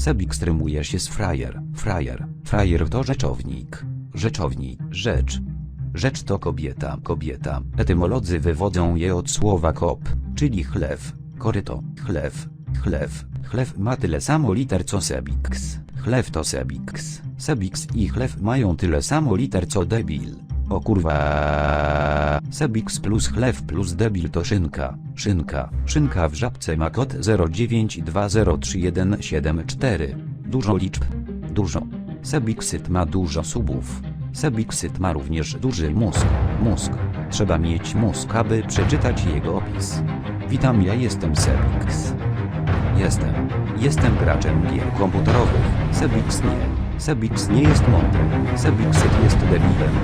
Sebix rymuje się z frajer. Frajer. Frajer to rzeczownik. Rzeczownik. Rzecz. Rzecz to kobieta. Kobieta. Etymolodzy wywodzą je od słowa kop, czyli chlew. Koryto. Chlew. Chlew. Chlew ma tyle samo liter co Sebix. Chlew to Sebix. Sebix i chlew mają tyle samo liter co debil. O kurwa. Sebix plus chlew plus debil to szynka. Szynka. Szynka w żabce ma kod 09203174. Dużo liczb. Dużo. Sebixyt ma dużo subów. Sebixyt ma również duży mózg. Mózg. Trzeba mieć mózg, aby przeczytać jego opis. Witam, ja jestem Sebix. Jestem. Jestem graczem gier komputerowych. Sebix nie. Sebix nie jest mądry. Sebixyt jest debilem.